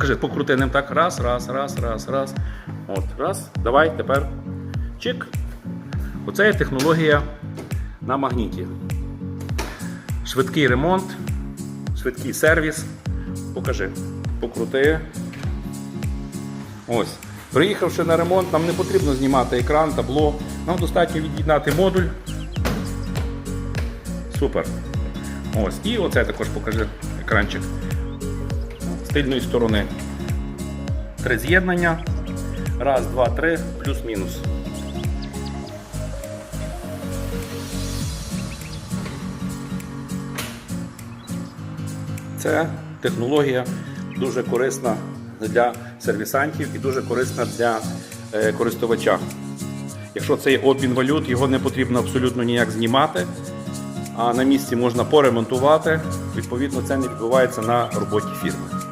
Покажи, покрути ним так. Раз, раз, раз, раз, раз. От, раз. Давай, тепер. Чик. Оце є технологія на магніті. Швидкий ремонт, швидкий сервіс. Покажи. Покрути. Ось. Приїхавши на ремонт, нам не потрібно знімати екран, табло. Нам достатньо від'єднати модуль. Супер. Ось. І оце також покажи екранчик тильної сторони. Три з'єднання. Раз, два, три, плюс-мінус. Це технологія дуже корисна для сервісантів і дуже корисна для е, користувача. Якщо це є обмін валют, його не потрібно абсолютно ніяк знімати, а на місці можна поремонтувати. Відповідно, це не відбувається на роботі фірми.